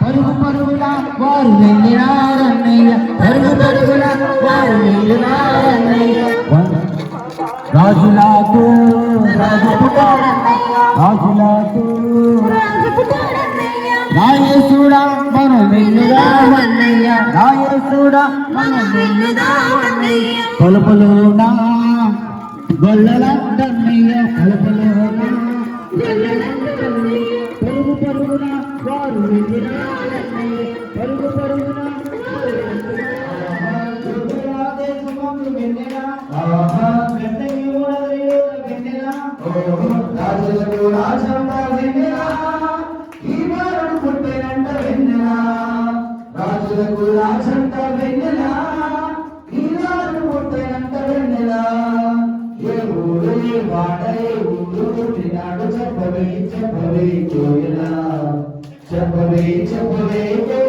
పరుగు పరుగుల వారు వెళ్ళినారన్నయ్య పరుగు పరుగుల వారు వెళ్ళినారన్నయ్య రాజులాకు రాజు పుట్టాడన్నయ్య రాజులకు రాయేశుడా మనం వెళ్ళుదామన్నయ్య రాయేశుడా మనం వెళ్ళుదామన్నయ్య కొలుపులోనా గొల్లలందన్నయ్య. కొలుపులోనా పరుగు పరుగున వారు పరుగు పరుగున రాజులకు రాజంత వెన్నెల ఈ ఏ ఊరు ఏ ఊరు చెప్పవే చెప్పవే కోయలా చెప్పవే చెప్పవే